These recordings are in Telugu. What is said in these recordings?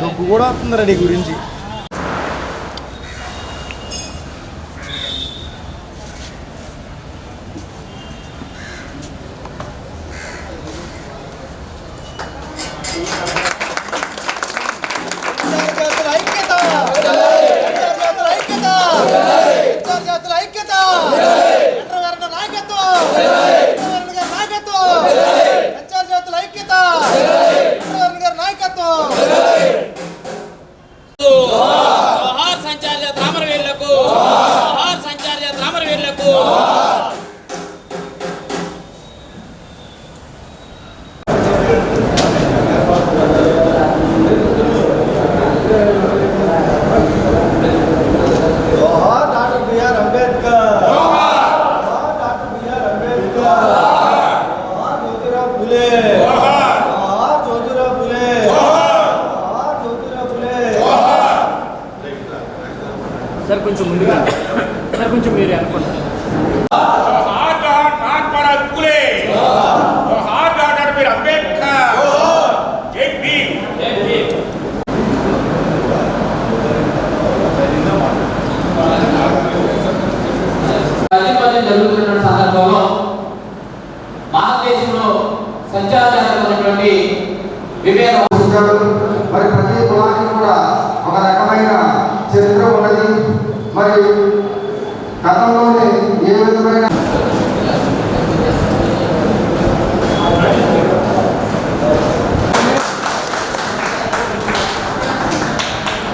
నువ్వు కూడా వస్తుందిరా నీ గురించి ఐక్యత నాయకత్వం నాయకత్వం సంచార్య తామరవీరులకు జోహార్ సంచార్య తామరవీరులకు జరుగుతున్న సందర్భంలో భారతదేశంలో సంచారమైనటువంటి వివేక పుస్తకాలు మరి ప్రతి కులానికి కూడా ఒక రకమైన చరిత్ర ఉన్నది మరి గతంలోనే ఏ విధమైన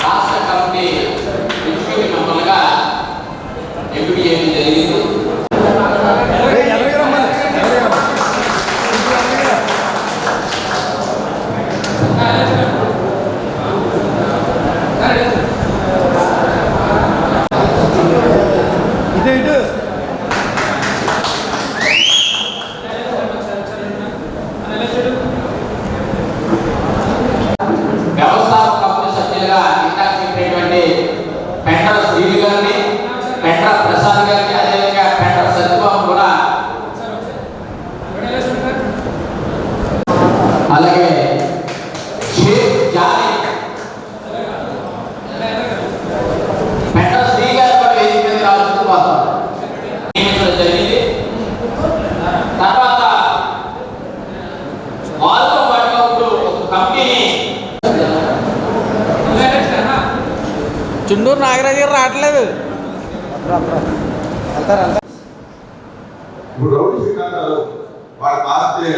రాష్ట్ర కమిటీ ఎగ్జిక్యూటివ్ మెంబర్లుగా ఎంపిక చేయడం జరిగింది ఎవరికి రమ్మని ఎవరికి రమ్మని ఇటు ఇటు వ్యవస్థాపక కమిటీ సభ్యులుగా ఇందాక చెప్పినటువంటి పెంటల శ్రీని గారిని పెంటల ప్రసాద్ గారిని అదేవిధంగా పెంటల సత్యబాబు కూడా అలాగే షేక్ జానీ పెంటల శ్రీ గారు కూడా వేదిక మీద రావాల్సింది వారు నియమించడం జరిగింది తర్వాత వారితో పాటుగా ఇప్పుడు ఒక కమిటీని దగ్గర రావట్లేదు. ఇప్పుడు రౌడీ శ్రీకాంతాలు వాడి మారితే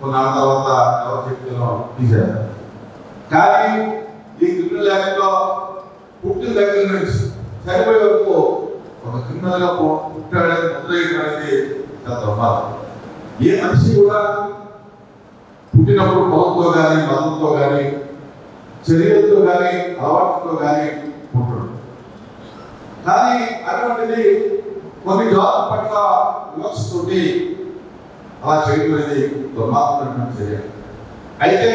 కొన్నాళ్ళ తర్వాత ఎవరు చెప్తున్నా తీశారు. కానీ ఈ క్రిమినల్ యాక్ట్లో పుట్టిన దగ్గర నుంచి చనిపోయే వరకు ఒక క్రిమినల్గా పుట్టాడని ముద్రేయడం అనేది చాలా ప్రమాదం ఏ మనిషి కూడా పుట్టినప్పుడు పొలంతో కానీ మతంతో కానీ చర్యలతో కానీ అలవాటుతో కానీ అటువంటిది కొన్ని జాబ్ పట్ల వివక్షతోటి అలా చేయడం అనేది దుర్మార్గమైన చర్య అయితే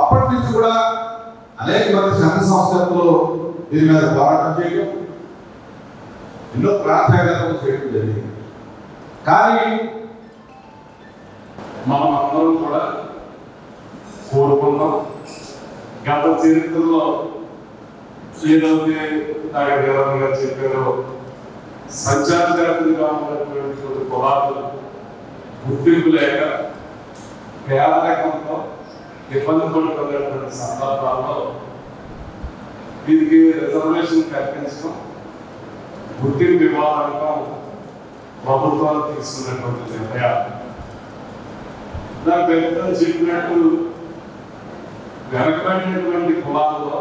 అప్పటి నుంచి కూడా అనేక మంది సంఘ సంస్థలతో దీని మీద పోరాటం చేయడం ఎన్నో ప్రార్థనలు చేయడం జరిగింది. కానీ మనం అందరం కూడా కోరుకున్నాం. గత చరిత్రలో ఏదైతే డాక్టర్ దేవరాజు గారు చెప్పారో సంచార జాతులుగా ఉన్నటువంటి కులాలు గుర్తింపు లేక పేదరికంతో ఇబ్బంది పడుతున్నటువంటి సందర్భాల్లో వీరికి రిజర్వేషన్ కల్పించడం గుర్తింపు ఇవ్వాలనడం ప్రభుత్వాలు తీసుకున్నటువంటి నిర్ణయాలు. నాకు పెద్ద చెప్పినట్టు వెనకబడినటువంటి కులాల్లో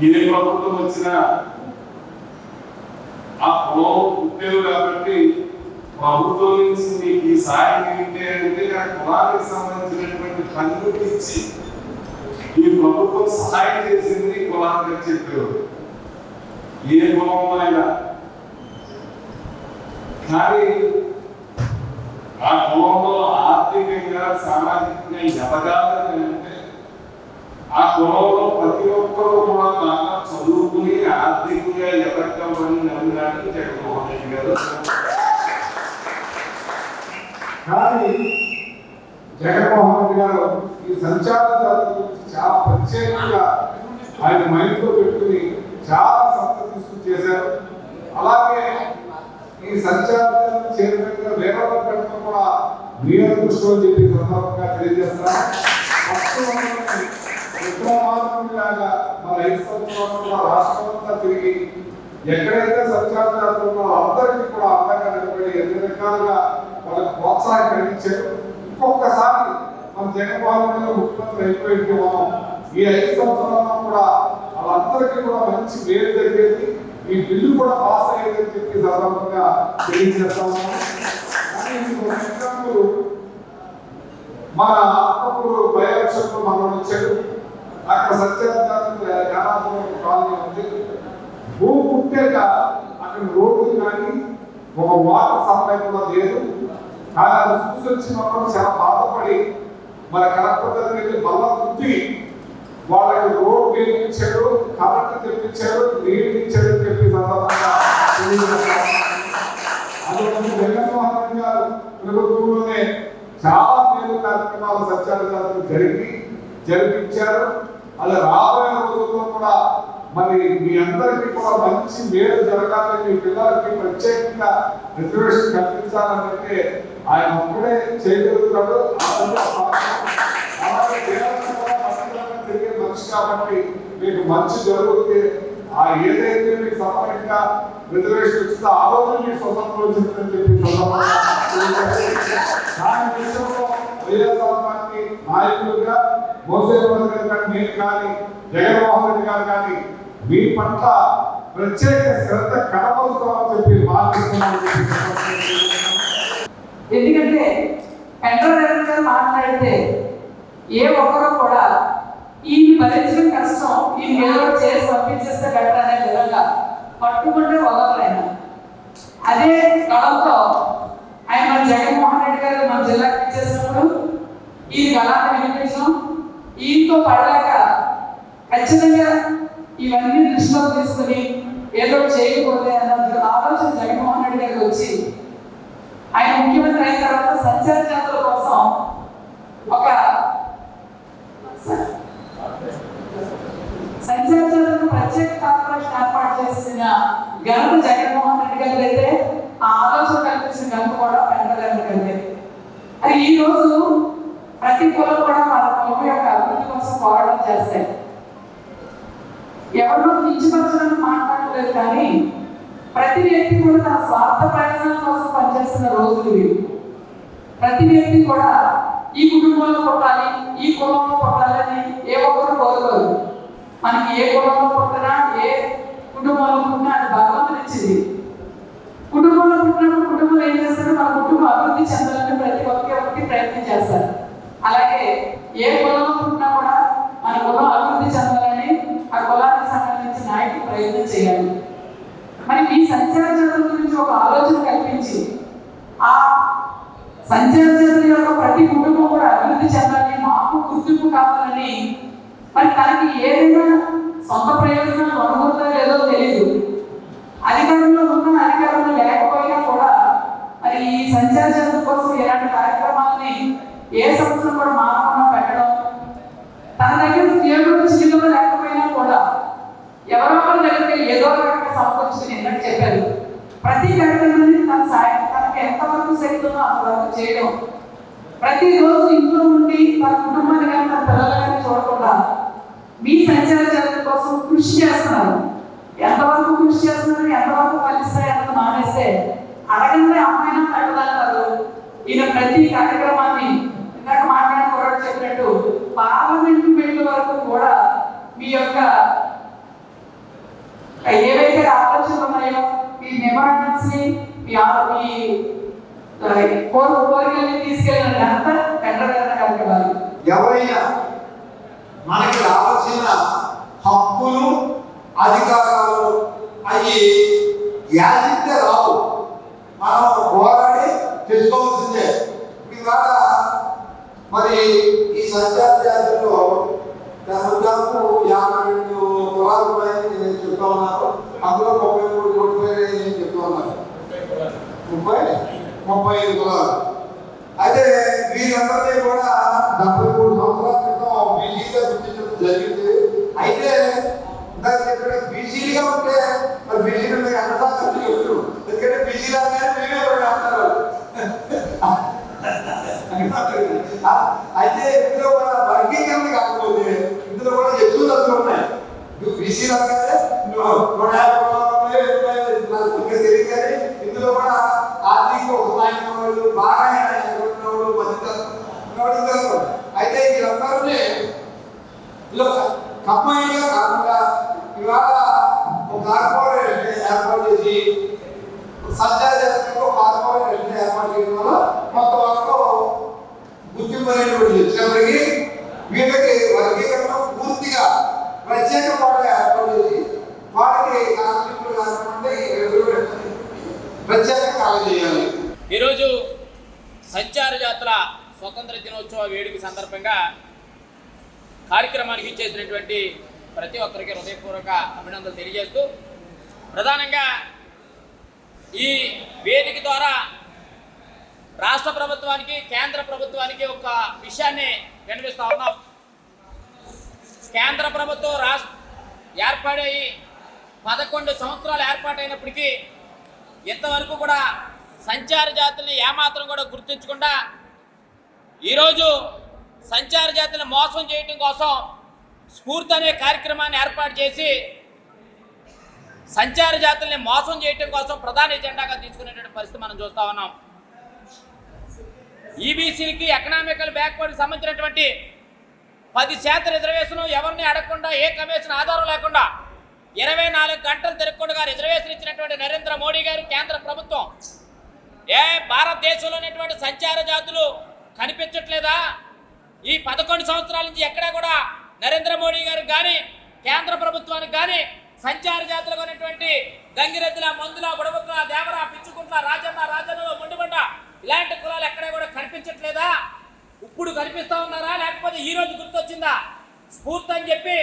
ఏ ప్రభుత్వం వచ్చినా ఆ కులం పుట్టేది కాబట్టి ప్రభుత్వం నుంచి మీకు ఈ సాయం ఏంటి అంటే ఆ కులానికి సంబంధించినటువంటి పనులు ఇచ్చి ఈ ప్రభుత్వం సహాయం చేసింది కులానికి అని చెప్పారు. ఏ కులం అయినా కానీ ఆ కులంలో ఆర్థికంగా సామాజికంగా ఎదగాలని ఆ కులంలో ప్రతి ఒక్కరూ కూడా బాగా చదువుకుని ఆర్థికంగా ఎదగమని నమ్మినాడు జగన్మోహన్ రెడ్డి గారు కానీ జగన్మోహన్ రెడ్డి గారు ఈ సంచార గురించి చాలా ప్రత్యేకంగా ఆయన మైండ్లో పెట్టుకుని చాలా సంస్థ తీసుకుని చేశారు. అలాగే ఈ సంచార జాతుల వేరే పెట్టడం కూడా మీ అదృష్టం చెప్పి సందర్భంగా తెలియజేస్తాను వాస్తవానికి విక్రమార్కుడిలాగా మన ఐదు సంవత్సరాలు కూడా రాష్ట్రం అంతా తిరిగి ఎక్కడైతే సంచార అందరికీ కూడా అందంగా నిలబడి ఎన్ని రకాలుగా వాళ్ళకి ప్రోత్సాహం కలిగించారు. ఇంకొకసారి మన జగన్మోహన్ రెడ్డి ముఖ్యమంత్రి అయిపోయింది మనం ఈ ఐదు సంవత్సరాల్లో కూడా వాళ్ళందరికీ కూడా మంచి మేలు జరిగేది. ఈ బిల్లు కూడా పాస్ అయ్యేదని చెప్పి సందర్భంగా తెలియజేస్తాము మన అప్పుడు బయలక్షన్లో మనం వచ్చాడు అక్కడ సత్యార్థి కాలనీ ఉంది భూమి పుట్టాక అక్కడ రోడ్డు కానీ ఒక వాటర్ సప్లై కూడా లేదు. కానీ చూసి వచ్చినప్పుడు చాలా బాధపడి మన కలెక్టర్ దగ్గరికి వెళ్ళి బల్ల కుట్టి వాళ్ళకి రోడ్ వేయించాడు కరెంట్ తెప్పించాడు నీళ్ళు ఇచ్చాడు చెప్పి సందర్భంగా జగన్మోహన్ గారు ప్రభుత్వంలోనే చాలా మేలు కార్యక్రమాలు సత్యాలు జరిగి జరిపించారు. అలా రాబోయే రోజుల్లో కూడా మరి మీ అందరికీ కూడా మంచి మేలు జరగాలని మీ పిల్లలకి ప్రత్యేకంగా రిజర్వేషన్ కల్పించాలంటే ఆయన ఒక్కడే చేయగలుగుతాడు. అలాగే తిరిగే మనిషి కాబట్టి మీకు మంచి జరుగుతుంది ఆ ఏదైతే మీకు సపరేట్గా రిజర్వేషన్ ఇస్తే ఆ రోజు మీ స్వతంత్రం వచ్చిందని చెప్పి దాని విషయంలో వైఎస్ఆర్ పార్టీ నాయకులుగా మోసేవారి గారు కానీ నేను కానీ జగన్మోహన్ రెడ్డి గారు కానీ మీ పట్ల ప్రత్యేక శ్రద్ధ కనబడుతామని చెప్పి మాట్లాడుతున్నాను. ఎందుకంటే పెట్రోల్ గారు మాట్లాడితే ఏ ఒక్కరూ కూడా ఈ భరించడం కష్టం ఈ ఏదో చేసి పంపించేస్తే బెటర్ అనే విధంగా పట్టుకుంటే వదలలేను అదే కళతో ఆయన మన జగన్మోహన్ రెడ్డి గారు మన జిల్లాకి ఇచ్చేసినప్పుడు ఈ కళాన్ని వినిపించడం ఈతో పడలేక ఖచ్చితంగా ఇవన్నీ దృష్టిలో తీసుకుని ఏదో ఒకటి చేయకూడదు అన్న ఆలోచన జగన్మోహన్ రెడ్డి గారికి వచ్చి ఆయన ముఖ్యమంత్రి అయిన తర్వాత సంచార జాతుల కోసం ఒక సంచార జాతులకు ప్రత్యేక కార్పొరేషన్ ఏర్పాటు చేసిన ఘనత జగన్మోహన్ రెడ్డి గారు అయితే ఆ ఆలోచన కల్పించిన ఘనత కూడా పెంచగలిగిన కంటే అది ఈ రోజు ప్రతి కులం కూడా వాళ్ళ కులం యొక్క అభివృద్ధి కోసం పోరాటం చేస్తాయి. ఎవరినో కించపరచడానికి మాట్లాడలేదు కానీ ప్రతి వ్యక్తి కూడా తన స్వార్థ ప్రయోజనాల కోసం పనిచేస్తున్న రోజులు ఇవి. ప్రతి వ్యక్తి కూడా ఈ కుటుంబంలో పుట్టాలి ఈ కులంలో పుట్టాలని ఏ ఒక్కరు కోరుకోరు. మనకి ఏ కులంలో పుట్టినా ఏ కుటుంబంలో పుట్టినా అది భగవంతుడు ఇచ్చింది. కుటుంబంలో పుట్టినప్పుడు కుటుంబంలో ఏం చేస్తారు మన కుటుంబం అభివృద్ధి చెందాలని ప్రతి ఒక్క ఒక్కటి ప్రయత్నం చేస్తారు. అలాగే ఏ కులంలో పుట్టినా కూడా మన కులం అభివృద్ధి చెందాలని ఆ కులానికి ప్రయత్నం చేయాలి. మరి ఈ సంచార జాతుల గురించి ఒక ఆలోచన కల్పించి ఆ సంచార జాతుల యొక్క ప్రతి కుటుంబం కూడా అభివృద్ధి చెందాలి మాకు గుర్తింపు కావాలని మరి తనకి ఏదైనా సొంత ప్రయోజనాలు అనుకుంటా లేదో తెలియదు అధికారంలో ఉన్న అధికారంలో లేకపోయినా కూడా మరి ఈ సంచార జాతుల కోసం ఇలాంటి కార్యక్రమాలని ఏ సంవత్సరం కూడా మానకుండా పెట్టడం తన దగ్గర ఏడు చిల్లులు లేకపోయినా కూడా ఎవరో ఒకరి దగ్గరికి ఏదో ఒక రకంగా సమకూర్చుకుని ఇందాక చెప్పారు ప్రతి కార్యక్రమాన్ని తన సాయం తనకు ఎంతవరకు శక్తుందో అంతవరకు చేయడం ప్రతి రోజు ఇంట్లో ఉండి తన కుటుంబాన్ని కానీ తన పిల్లలు కానీ చూడకుండా మీ సంచార జాతుల కోసం కృషి చేస్తున్నారు. ఎంతవరకు కృషి చేస్తున్నారు ఎంతవరకు ఫలిస్తాయి అన్నది మానేస్తే అడగందే అమ్మాయినా కాదు. ఈయన ప్రతి కార్యక్రమాన్ని ఇందాక మాట్లాడిన కూడా చెప్పినట్టు పార్లమెంట్ వెళ్ళే వరకు కూడా మీ యొక్క ఏవైతే ఆలోచనలు ఉన్నాయో ఈ మెమరాండమ్స్ని మీ ఆ- కోరు కోరికల్ని తీసుకెళ్ళిన ఘనత పెండ్రగారి గారికి ఎవరైనా మనకి రావాల్సిన హక్కులు అధికారాలు అవి యాజిస్తే రావు. మనం పోరాడి తెచ్చుకోవాల్సిందే ఇవాళ మరి ఈ సంచార జాతుల్లో దాదాపు యాభై రెండు కులాలు ఉన్నాయని నేను చెప్తా ఉన్నాను. అందులో ముప్పై మూడు ముప్పై ఐదు కులాలు. అయితే వీరందరినీ కూడా డెబ్బై మూడు సంవత్సరాల క్రితం బీసీగా గుర్తించడం జరిగింది. అయితే ఇక్కడ బీసీలుగా ఉంటే మరి బీసీలు మీరు ఎంతసార్లు ఎందుకంటే బీసీ రాగానే మీరే అంటారు? అయితే ఇందులో కూడా వర్గీకరణ కాకపోతే ఇందులో కూడా ఎక్కువ తత్వం ఉన్నాయి. నువ్వు బీసీ రాగానే నువ్వు నూట యాభై ఇందులో కూడా ఆర్థిక ఉన్నవాళ్ళు బాగా ఉన్నవాళ్ళు మధ్య అయితే వీళ్ళందరినీ ఇలా కాకుండా ఇవాళ ఒక కార్పొరేట్ ఏర్పాటు చేసి సంచారంలో కార్పొరేట్ ఏర్పాటు చేయడం వల్ల కొంతవరకు గుర్తింపు అనేటువంటి వచ్చినప్పటికీ వీళ్ళకి వర్గీకరణ పూర్తిగా ప్రత్యేక కోట ఏర్పాటు చేసి వాళ్ళకి కార్మికులు కాకుండా ప్రత్యేక కాలం చేయాలి ఈరోజు సంచార జాతుల స్వతంత్ర దినోత్సవ వేడుక సందర్భంగా కార్యక్రమానికి ఇచ్చేసినటువంటి ప్రతి ఒక్కరికి హృదయపూర్వక అభినందనలు తెలియజేస్తూ ప్రధానంగా ఈ వేదిక ద్వారా రాష్ట్ర ప్రభుత్వానికి కేంద్ర ప్రభుత్వానికి ఒక విషయాన్ని వినిపిస్తా ఉన్నాం. కేంద్ర ప్రభుత్వం రాష్ట్ర ఏర్పడి పదకొండు సంవత్సరాలు ఏర్పాటైనప్పటికీ ఇంతవరకు కూడా సంచార జాతుల్ని ఏమాత్రం కూడా గుర్తించకుండా ఈరోజు సంచార జాతులను మోసం చేయటం కోసం స్ఫూర్తి అనే కార్యక్రమాన్ని ఏర్పాటు చేసి సంచార జాతుల్ని మోసం చేయటం కోసం ప్రధాన ఎజెండాగా తీసుకునేటువంటి పరిస్థితి మనం చూస్తా ఉన్నాం. ఈబీసీలకి ఎకనామికల్ బ్యాక్వర్డ్ సంబంధించినటువంటి పది శాతం రిజర్వేషన్ ఎవరిని అడగకుండా ఏ కమిషన్ ఆధారం లేకుండా ఇరవై నాలుగు గంటలు తిరగకుండా రిజర్వేషన్ ఇచ్చినటువంటి నరేంద్ర మోడీ గారు కేంద్ర ప్రభుత్వం ఏ భారతదేశంలో ఉన్నటువంటి సంచార జాతులు కనిపించట్లేదా? ఈ పదకొండు సంవత్సరాల నుంచి ఎక్కడా కూడా నరేంద్ర మోడీ గారికి కానీ కేంద్ర ప్రభుత్వానికి కానీ సంచార జాతులుగా ఉన్నటువంటి గంగిరెద్దుల మందుల బుడబుక్కల దేవర పిచ్చుకుంట్ల రాజన్న రాజన్న మొండిమంట ఇలాంటి కులాలు ఎక్కడా కూడా కనిపించట్లేదా? ఇప్పుడు కనిపిస్తా ఉన్నారా? లేకపోతే ఈ రోజు గుర్తొచ్చిందా? స్ఫూర్తి అని చెప్పి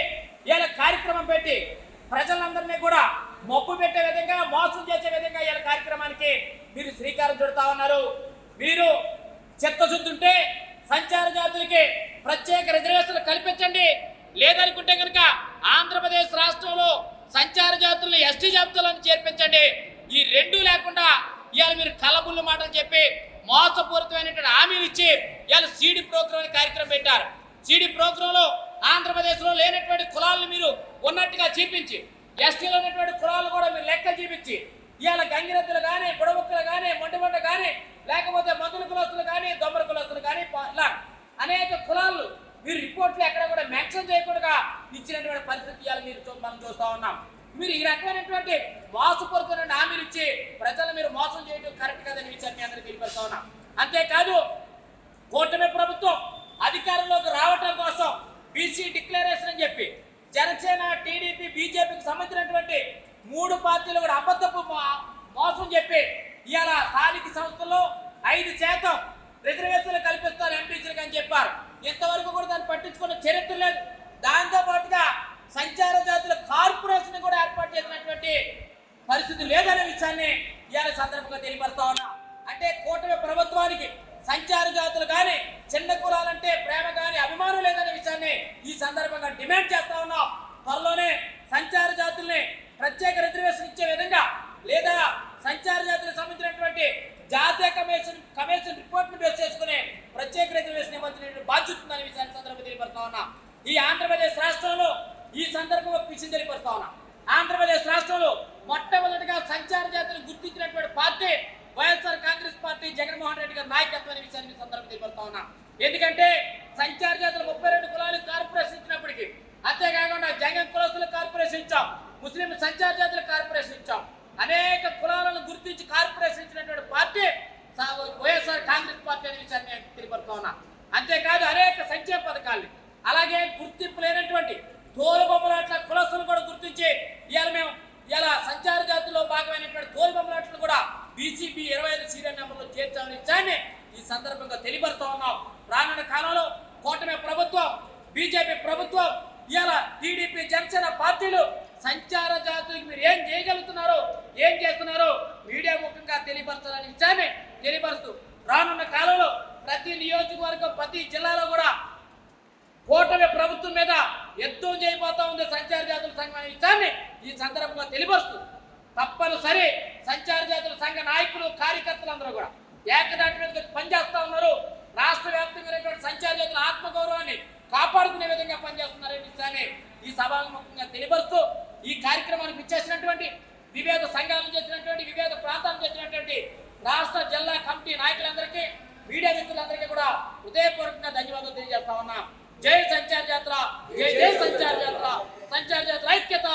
ఇలా కార్యక్రమం పెట్టి ప్రజలందరినీ కూడా మబ్బు పెట్టే విధంగా మోసం చేసే విధంగా ఇలా కార్యక్రమానికి మీరు శ్రీకారం చుడతా ఉన్నారు. మీరు చిత్తశుద్ధి ఉంటే సంచార జాతులకి ప్రత్యేక రిజర్వేషన్లు కల్పించండి. లేదనుకుంటే కనుక ఆంధ్రప్రదేశ్ రాష్ట్రంలో సంచార జాతులను ఎస్టీ జాబితాలను చేర్పించండి. ఈ రెండు లేకుండా ఇవాళ మీరు కలబుల్లు మాటలు చెప్పి మోసపూరితమైనటువంటి హామీలు ఇచ్చి ఇవాళ సీడీ ప్రోగ్రామ్ అనే కార్యక్రమం పెట్టారు. సీడీ ప్రోగ్రాంలో ఆంధ్రప్రదేశ్లో లేనటువంటి కులాలను మీరు ఉన్నట్టుగా చూపించి ఎస్టీలో ఉన్నటువంటి కులాలు కూడా మీరు లెక్క చూపించి ఇవాళ గంగిరెద్దులు కానీ బుడబుక్కలు కానీ మొండిబండ కానీ లేకపోతే మందుల కులస్తులు కానీ దొమ్మర కులస్తులు కానీ ఇలా అనేక కులాలు మీరు రిపోర్ట్లు ఎక్కడ కూడా మెన్షన్ చేయకుండా ఇచ్చినటువంటి పరిస్థితి మీరు మనం చూస్తూ ఉన్నాం. మీరు ఈ రకమైనటువంటి మోసపూరితమైన హామీలు ఇచ్చి ప్రజలు మీరు మోసం చేయడం కరెక్ట్ కాదని విషయాన్ని మీ అందరికీ తెలియపరుస్తా ఉన్నాం. అంతేకాదు కూటమి ప్రభుత్వం అధికారంలోకి రావటం కోసం బీసీ డిక్లరేషన్ అని చెప్పి జనసేన టీడీపీ బీజేపీకి సంబంధించినటువంటి మూడు పార్టీలు కూడా అబద్ధపు మోసం చెప్పి ఇవాళ స్థానిక సంస్థల్లో ఐదు శాతం రిజర్వేషన్లు కల్పిస్తారు ఎంపీసీలకు అని చెప్పారు. ఇంతవరకు కూడా దాన్ని పట్టించుకున్న చరిత్ర లేదు. దాంతో పాటుగా సంచార జాతుల కార్పొరేషన్ కూడా ఏర్పాటు చేసినటువంటి పరిస్థితి లేదనే విషయాన్ని ఇవాళ సందర్భంగా తెలియపరుస్తా ఉన్నా. అంటే కూటమి ప్రభుత్వానికి సంచార జాతులు కానీ చిన్న కులాలంటే ప్రేమ కానీ అభిమానం లేదనే విషయాన్ని ఈ సందర్భంగా డిమాండ్ చేస్తా ఉన్నాం. త్వరలోనే సంచార జాతుల్ని ప్రత్యేక రిజర్వేషన్ ఇచ్చే విధంగా లేదా సంచార జాతులకు సంబంధించినటువంటి జాతీయ కమిషన్ కమిషన్ రిపోర్ట్ను బేస్ చేసుకుని ప్రత్యేక రిజర్వేషన్ ఇవ్వాల్సిన బాధ్యతుందనే విషయాన్ని సందర్భంగా తెలియపరుస్తా ఉన్నా. ఈ ఆంధ్రప్రదేశ్ రాష్ట్రంలో ఈ సందర్భంగా పిచ్చి తెలియపరుస్తా ఉన్నా. ఆంధ్రప్రదేశ్ రాష్ట్రంలో మొట్టమొదటిగా సంచార జాతులు గుర్తించినటువంటి పార్టీ వైఎస్ఆర్ కాంగ్రెస్ పార్టీ జగన్మోహన్ రెడ్డి గారి నాయకత్వం అనే విషయాన్ని సందర్భంగా తెలియపరుస్తా ఉన్నా. ఎందుకంటే సంచార జాతులు ముప్పై రెండు కులాలు కార్పొరేషన్ ఇచ్చినప్పటికీ అంతేకాకుండా జగన్ కులస్తులు కార్పొరేషన్ ఇచ్చాం. ముస్లిం సంచార జాతులు కార్పొరేషన్ ఇచ్చాం. అనేక కులాలను గుర్తించి కార్పొరేషన్ ఇచ్చినటువంటి పార్టీ వైఎస్ఆర్ కాంగ్రెస్ పార్టీ అనే విషయాన్ని నేను తెలియపడుతూ ఉన్నా. అంతేకాదు అనేక సంక్షేమ పథకాలు అలాగే గుర్తింపు లేనటువంటి తోలుబొమ్మలాట్ల కులస్తులు కూడా గుర్తించి ఇవాళ మేము ఇలా సంచార జాతిలో భాగమైనటువంటి తోలుబొమ్మలాట్లు కూడా బీసీబీ ఇరవై ఐదు సీరియల్ నెంబర్లో చేర్చామని విషయాన్ని ఈ సందర్భంగా తెలియపరుస్తా ఉన్నాం. రానున్న కాలంలో కూటమి ప్రభుత్వం బీజేపీ ప్రభుత్వం ఇవాళ టీడీపీ జనసేన పార్టీలు సంచార జాతులకు మీరు ఏం చేయగలుగుతున్నారో ఏం చేస్తున్నారో మీడియా ముఖంగా తెలియపరచాలని విషయాన్ని తెలియపరుస్తూ రానున్న కాలంలో ప్రతి నియోజకవర్గం ప్రతి జిల్లాలో కూడా కూటమి ప్రభుత్వం మీద యుద్ధం చేయబోతా ఉంది సంచార జాతుల సంఘం అనే విషయాన్ని ఈ సందర్భంగా తెలియపరుస్తూ తప్పనిసరి సంచార జాతుల సంఘ నాయకులు కార్యకర్తలు అందరూ కూడా. ఏకదాటి మీద పనిచేస్తా ఉన్నారు. రాష్ట్ర వ్యాప్తంగా సంచార జాతుల ఆత్మగౌరవాన్ని కాపాడుకునే విధంగా పనిచేస్తున్నారనే విషయాన్ని ఈ సభాముఖంగా తెలియపరుస్తూ ఈ కార్యక్రమానికి ఇచ్చేసినటువంటి వివిధ సంఘాలను చేసినటువంటి రాష్ట్ర జిల్లా కమిటీ నాయకులందరికీ మీడియా వ్యక్తులందరికీ కూడా హృదయపూర్వకంగా ధన్యవాదాలు తెలియజేస్తా ఉన్నా. జై సంచార జాతర జై జై సంచార జాతర సంచార జాతర ఐక్యత!